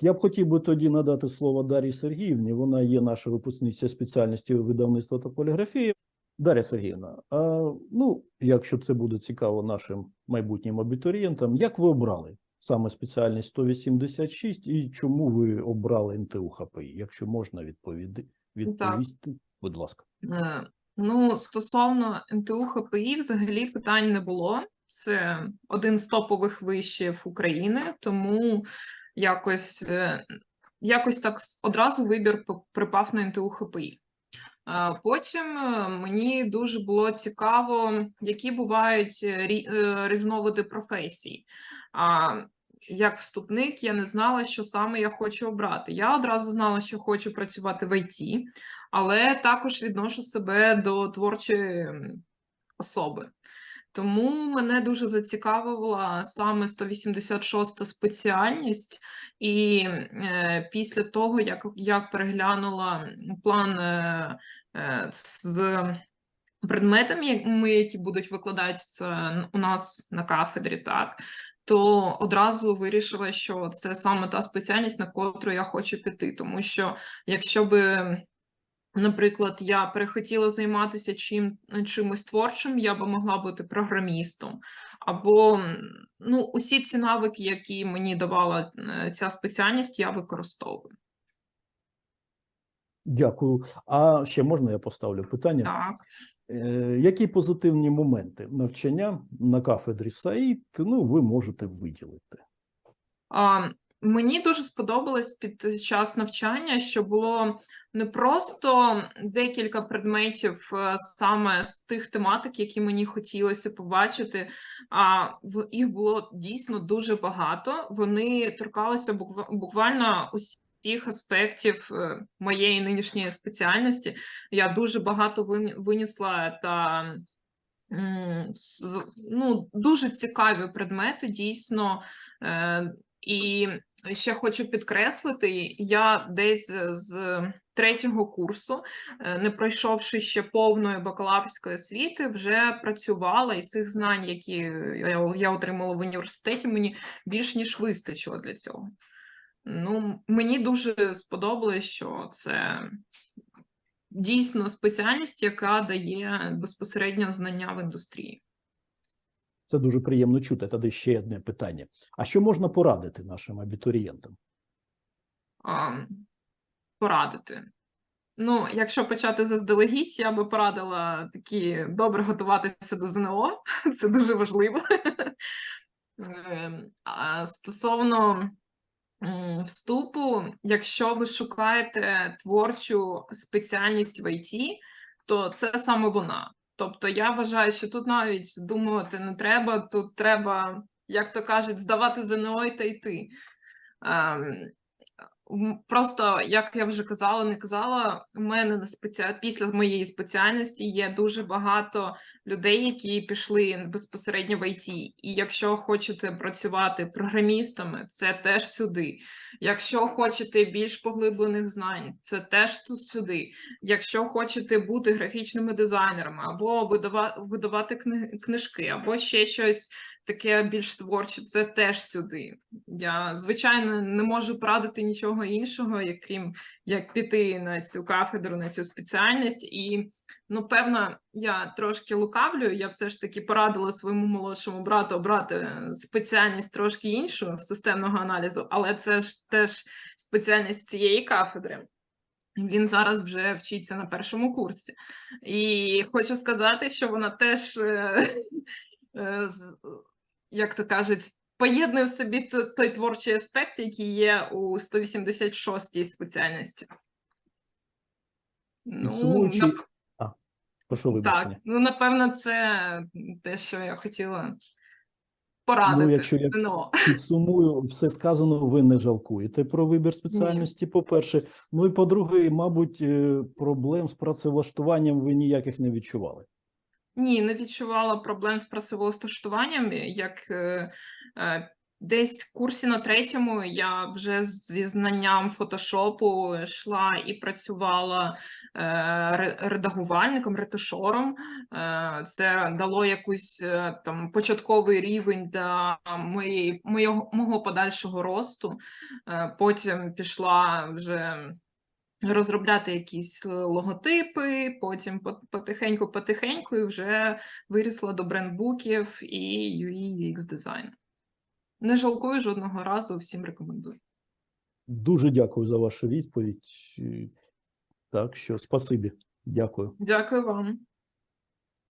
Я б хотів би тоді надати слово Дар'ї Сергіївні. Вона є наша випускниця спеціальності видавництва та поліграфії. Дар'я Сергіївна, а, ну, якщо це буде цікаво нашим майбутнім абітурієнтам, як ви обрали саме спеціальність 186 і чому ви обрали НТУ ХПІ? Якщо можна відповіди, відповісти, будь ласка. Е, Ну, стосовно НТУ ХПІ, взагалі питань не було. Це один з топових вишів України, тому якось, е, якось так одразу вибір припав на НТУ ХПІ. Потім е, мені дуже було цікаво, які бувають е, різновиди професій. Як вступник я не знала, що саме я хочу обрати. Я одразу знала, що хочу працювати в ІТ, але також відношу себе до творчої особи. Тому мене дуже зацікавила саме 186 спеціальність, і е, після того, як, як переглянула план е, е, з предметами, як- які будуть викладатися у нас на кафедрі, так, то одразу вирішила, що це саме та спеціальність, на котру я хочу піти. Тому що якщо би Наприклад, я перехотіла займатися чим, чимось творчим, я би могла бути програмістом. Або ну, усі ці навики, які мені давала е, ця спеціальність, я використовую. Дякую. А ще можна я поставлю питання? Так. Е, Які позитивні моменти навчання на кафедрі САІД ну, ви можете виділити? Мені дуже сподобалось під час навчання, що було не просто декілька предметів е, саме з тих тематик, які мені хотілося побачити, а їх було дійсно дуже багато. Вони торкалися буквально усіх аспектів е, моєї нинішньої спеціальності. Я дуже багато вин- винесла та ну, дуже цікаві предмети, дійсно. Е, І ще хочу підкреслити, я десь з третього курсу, е, не пройшовши ще повної бакалаврської освіти, вже працювала, і цих знань, які я отримала в університеті, мені більш ніж вистачило для цього. Ну, мені дуже сподобалось, що це дійсно спеціальність, яка дає безпосередньо знання в індустрії. Це дуже приємно чути. Тоді ще одне питання. А що можна порадити нашим абітурієнтам? а, порадити. Ну, якщо почати заздалегідь, я би порадила такі добре готуватися до ЗНО. Це дуже важливо. Ем, А стосовно вступу, якщо ви шукаєте творчу спеціальність в ІТ, то це саме вона. Тобто я вважаю, що тут навіть думати не треба, тут треба, як то кажуть, здавати ЗНО та йти. Просто, як я вже казала, не казала, у мене на спеці... після моєї спеціальності є дуже багато людей, які пішли безпосередньо в ІТ. І якщо хочете працювати програмістами, це теж сюди. Якщо хочете більш поглиблених знань, це теж тут сюди. Якщо хочете бути графічними дизайнерами, або видава... видавати кни... книжки, або ще щось таке більш творче, це теж сюди. Я, звичайно, не можу порадити нічого іншого, крім як піти на цю кафедру, на цю спеціальність. І, ну, певно, я трошки лукавлю. Я все ж таки порадила своєму молодшому брату обрати спеціальність трошки іншу системного аналізу, але це ж теж спеціальність цієї кафедри. Він зараз вже вчиться на першому курсі. І хочу сказати, що вона теж, е, е, як то кажуть, поєднує в собі той творчий аспект, який є у 186-й спеціальності. Ну, нап- а, прошу так, ну напевно, це те, що я хотіла порадити. Ну, якщо я підсумую, все сказано, ви не жалкуєте про вибір спеціальності, по-перше. Ну і по-друге, мабуть, е, проблем з працевлаштуванням ви ніяких не відчували. Ні, не відчувала проблем з працевлаштуванням, як е, е, Десь в курсі на третьому я вже зі знанням фотошопу йшла і працювала е, редагувальником, ретушором. Е, Це дало якийсь е, там початковий рівень для моєї, моєго, мого подальшого росту. Е, Потім пішла вже розробляти якісь е, логотипи, потім потихеньку-потихеньку і вже вирісла до брендбуків і UI UX дизайн. Не жалкую жодного разу, всім рекомендую. Дуже дякую за вашу відповідь. Так що спасибі. Дякую. Дякую вам.